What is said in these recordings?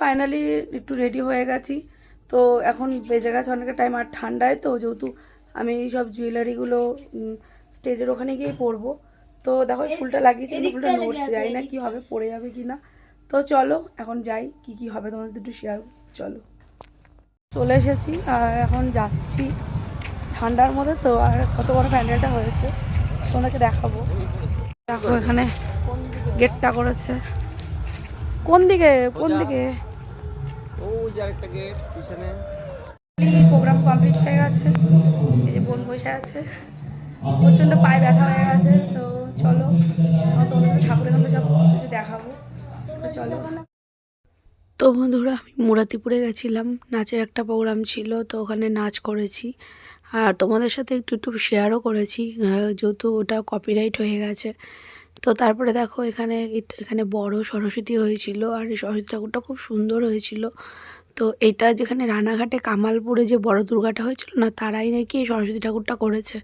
Finally একটু ready হয়ে গেছি। তো এখন বেজে গেছে অনেকটা টাইম আর ঠান্ডায় তো যেহেতু আমি এই সব জুয়েলারিগুলো স্টেজের ওখানে গিয়ে পরবো। তো দেখো ফুলটা লাগিয়েছি ফুলটা নড়ছে যাই না কি হবে। পড়ে যাবে কি না তো চলো এখন যাই কি কি হবে তোমাদের একটু শেয়ার চলো। চলে এসেছি আর এখন যাচ্ছি ঠান্ডার মধ্যে তো আর কত বড় প্যান্ডেলটা হয়েছে তোমাকে দেখাবো। দেখো এখানে গেটটা করেছে। কোন দিকে? কোন দিকে? ওই যে আরেকটা গেট পিছনে। প্রোগ্রাম কমপ্লিট হয়ে গেছে। এই যে বোন বসে আছে। প্রচণ্ড পায়ে ব্যথা হয়ে গেছে তো চলো। তোমাদের ঠাকুরের সামনে সব কিছু দেখাবো। চলো। তো বন্ধুরা আমি মুরাতিপুরে গেছিলাম। নাচের একটা প্রোগ্রাম ছিল তো ওখানে নাচ করেছি। আর তোমাদের সাথে একটু একটু শেয়ারও করেছি। যেহেতু ওটা কপিরাইট হয়ে গেছে তো তারপরে দেখো এখানে এখানে বড় সরস্বতী হয়েছিল আর এই সরস্বতী ঠাকুরটা খুব সুন্দর হয়েছিল। তো এটা যেখানে রানাঘাটে কামালপুরে যে বড় দুর্গাটা হয়েছিল না, তারাই নাকি এই সরস্বতী ঠাকুরটা করেছে।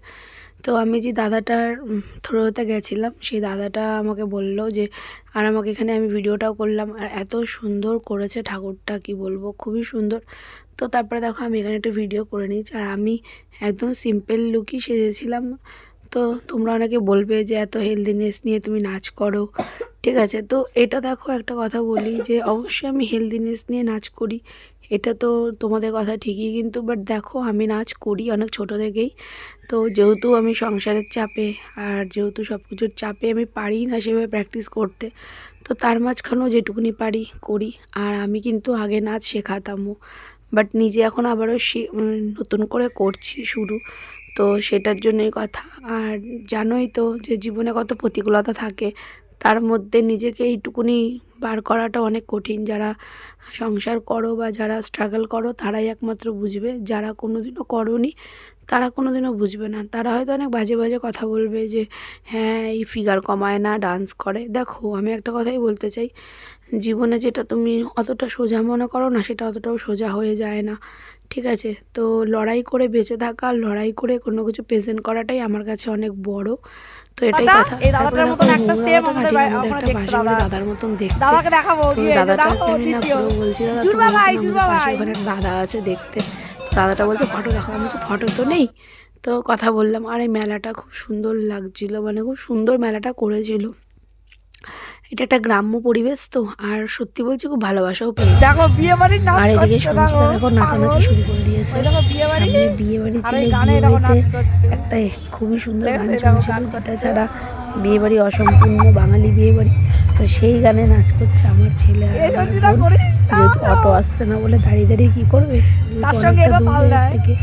তো আমি যে দাদাটার থ্রোতে গেছিলাম, সেই দাদাটা আমাকে বলল যে, আর আমাকে এখানে আমি ভিডিওটাও করলাম, আর এত সুন্দর করেছে ঠাকুরটা, কি বলব, খুবই সুন্দর। তো তারপরে দেখো আমি এখানে একটা ভিডিও করে নিয়েছি, আর আমি একদম সিম্পল লুকই সেজেছিলাম। তো তোমরা অনেকে বলবে যে এত হেলদিনেস নিয়ে তুমি নাচ করো। ঠিক আছে, তো এটা দেখো একটা কথা বলি যে অবশ্যই আমি হেলদিনেস নিয়ে নাচ করি। এটা তো তোমাদের কথা ঠিকই কিন্তু বাট দেখো আমি নাচ করি অনেক ছোট থেকেই। তো যেহেতু আমি সংসারের চাপে আর যেহেতু সব কিছুর চাপে আমি পারি না সেভাবে প্র্যাকটিস করতে, তো তার মাঝখানেও যেটুকুনি পারি করি। আর আমি কিন্তু আগে নাচ শেখাতামও। বাট নিজে এখন আবারও নতুন করে করছি শুরু। তো সেটার জন্যই কথা। আর জানোই তো যে জীবনে কত প্রতিকূলতা থাকে, তার মধ্যে নিজেকে এইটুকুনি বার করাটা অনেক কঠিন। যারা সংসার করো বা যারা স্ট্রাগল করো, তারাই একমাত্র বুঝবে। যারা কোনোদিনও করোনি, তারা কোনোদিনও বুঝবে না। তারা হয়তো অনেক বাজে বাজে কথা বলবে যে হ্যাঁ এই ফিগার কমায় না ডান্স করে। দেখো, আমি একটা কথাই বলতে চাই। জীবনে যেটা তুমি অতটা সোজা মনে করো না সেটা অতটাও সোজা হয়ে যায় না। ঠিক আছে? তো লড়াই করে বেঁচে থাকা লড়াই করে কোনো কিছু প্রেজেন্ট করাটাই আমার কাছে অনেক বড়। তো এটাই কথা। দেখো মতন একটা আমাদের একটা দাদার মতন দেখতে। দাদাকে দেখাবো তো গিয়ে যে দাদাটাকে দেখো আমি না পুরো বলছি দাদা ওখানে আছে দেখতে। দাদাটা বলছে ফটো দেখো আমি ফটো তো নেই। তো কথা বললাম আর এই মেলাটা খুব সুন্দর লাগছিল। মানে খুব সুন্দর মেলাটা করেছিল। এটা একটা গ্রাম্য পরিবেশ তো আর সত্যি বলছি খুব ভালোবাসাও পেয়েছি। দেখো বিয়ে বাড়ির নাচ আর এদিকে সঞ্চিতা দেখো নাচানাচি শুরু করে দিয়েছে। বিয়ে বাড়ি বিয়ে বাড়ি ছিল গানে বিয়ে নাচ বাড়িতে করছে। একটা খুবই সুন্দর গান দেখো, যেটা ছাড়া। বিয়ে বাড়ি অসম্পূর্ণ বাঙালি বিয়ে বাড়ি তো সেই গানে নাচ করছে আমার ছেলে আর যেহেতু অটো আসছে না বলে দাঁড়িয়ে দাঁড়িয়ে কি করবে? অনেকটা দূরে। থেকে।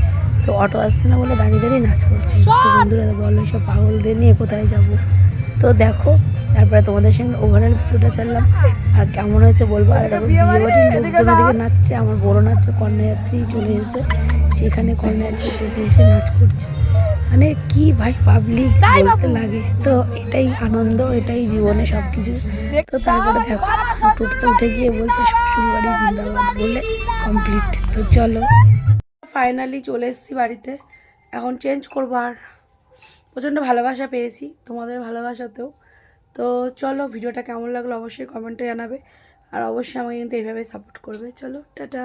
তো অটো আসছে না বলে দাঁড়িয়ে দাঁড়িয়ে নাচ করছে। বন্ধুরা বলো সব পাগলদের নিয়ে কোথায় যাব? তো দেখো তারপরে তোমাদের সঙ্গে ওভারঅল ভিডিওটা চাললাম। আর কেমন হয়েছে বলব? আর নাচ। নাচছে আমার বড় নাচছে কন্যাযাত্রী চলে এসেছে। সেখানে কন্যাযাত্রী দেখে এসে নাচ করছে। মানে কি ভাই পাবলিক বলতে লাগে। তো এটাই আনন্দ এটাই জীবনে সব কিছু তো তারপরে দেখো টোটোতে উঠে গিয়ে বলছে শ্বশুর বাড়ি জিন্দাবাদ বলে কমপ্লিট তো চলো। ফাইনালি চলে এসেছি বাড়িতে। এখন চেঞ্জ করব আর। প্রচণ্ড ভালোবাসা পেয়েছি তোমাদের ভালোবাসাতেও। তো চলো ভিডিওটা কেমন লাগল অবশ্যই কমেন্টে জানাবে। আর অবশ্যই আমাকে কিন্তু এইভাবে সাপোর্ট করবে। চলো, টাটা।